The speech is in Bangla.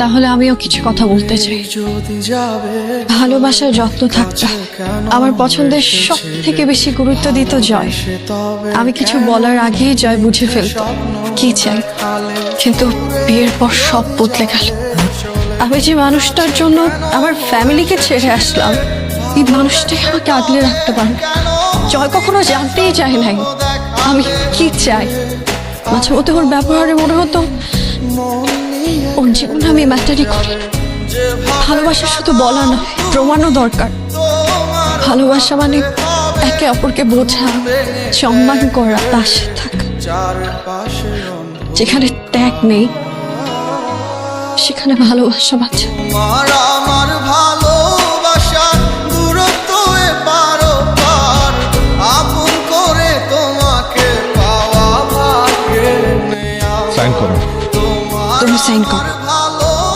তাহলে আমিও কিছু কথা বলতে চাই। ভালোবাসার যত্ন থাকতে আমার পছন্দের সব থেকে বেশি গুরুত্ব দিত জয়। আমি কিছু বলার আগেই জয় বুঝে ফেলত। কি চাই? কিন্তু বিয়ের পর সব বদলে গেল। আমি যে মানুষটার জন্য আমার ফ্যামিলিকে ছেড়ে আসলাম, এই মানুষটাই আমাকে আগলে রাখতে পারে জয় কখনো জানতেই চায় নাই। আমি কি চাই? মাঝে মধ্যে ওর ব্যবহারে মনে হতো জীবনে আমি ম্যাটারই করি। ভালোবাসা শুধু বলা নয় প্রমাণও দরকার। ভালোবাসা মানে একে অপরকে বোঝা সম্মান করা পাশে থাকা। যেখানে ত্যাগ নেই সেখানে ভালোবাসা বাঁচে। আমার আমার ভালোবাসা দূরত্ব পারো পার। আপন করে তোমাকে পাওয়া ভাগ্যে Hüseyin Kol.